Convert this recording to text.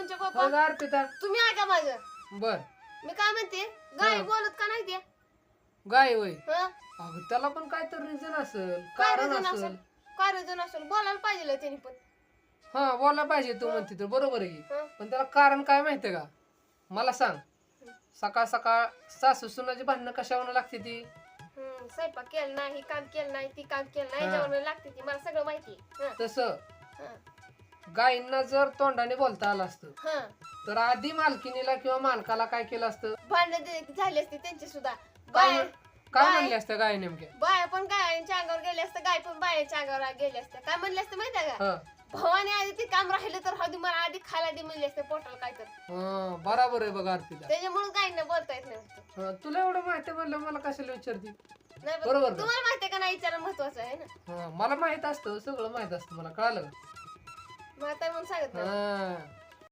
हो पप्पा? अर्पिता. तुम्ही ऐका माझं. बर. मी काय म्हणते? गाय हा. बोलत का नाही ते? गाय हं? अगं त्याला पण काय तर रिझन असेल काय कारण reason असेल. असेल? काय रिझन असेल? बोलायला पाहिजे त्यांनी पण. हा बोला पाहिजे तू म्हणते तर बरोबर आहे. की. हं? पण त्याला कारण काय माहितीये का? मला सांग. सकाळ सकाळ सासू सुनाची भांडणं कशावर लागते ती? हं, स्वयंपाक केलं नाही काम केलं नाही ती काम केलं नाही हा. जेवण लागते ती. मला सगळं माहिती हं, तसं. हं, गायींना जर तोंडाने बोलता आलं असतं हं. तर आधी मालकिनीला किंवा मालकाला काय केलं असतं? भांडण दे- झाली असती त्यांची सुद्धा. काय बाय म्हण- काय बाय. म्हणले असतं गाय नेमक्या? बाया पण गायांच्या अंगावर गेले असते गाय पण बायांच्या अंगावर गेले असते. काय म्हणले असते माहिती आहे का? हा. भवानी आधी ते काम राहिलं तर हळदी मला आधी खायला दे म्हणले असते पोटाला काय तर. हा, बराबर आहे बघा अर्पिता. त्याच्यामुळे गायींना बोलता येत नाही हा, तुला एवढं माहिती म्हणलं मला कशाला विचारते? नाही बरं, बरोबर? तुम्हाला माहिती आहे का नाही विचारणं महत्वाचं आहे ना? हा, मला माहीत असतं सगळं माहीत असतं मला कळालं का? मग आता मग सांगत नाही. हा.